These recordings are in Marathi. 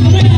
Amen.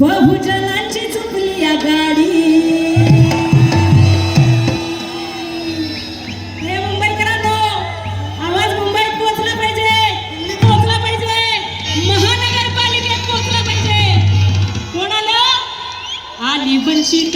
बहुजनांची चुकली या गाडी. हे मुंबईकरांनो आवाज मुंबईत पोहोचला पाहिजे. दिल्लीत पाहिजे. महानगरपालिकेत पोहोचला पाहिजे. कोणाला? आली बनशी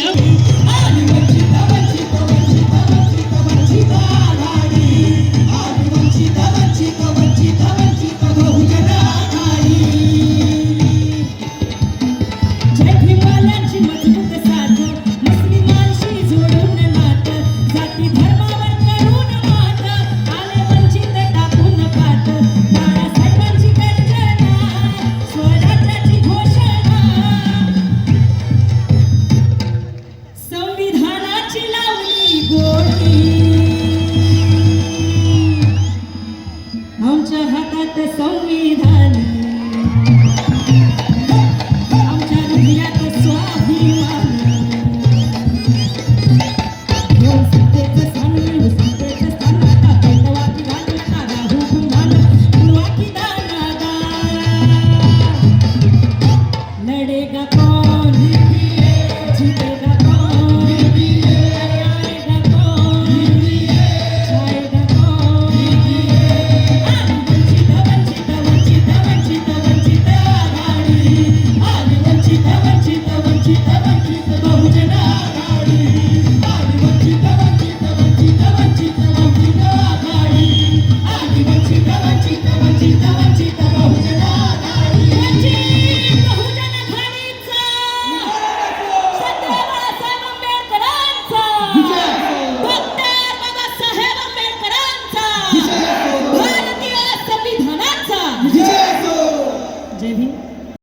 Chilango.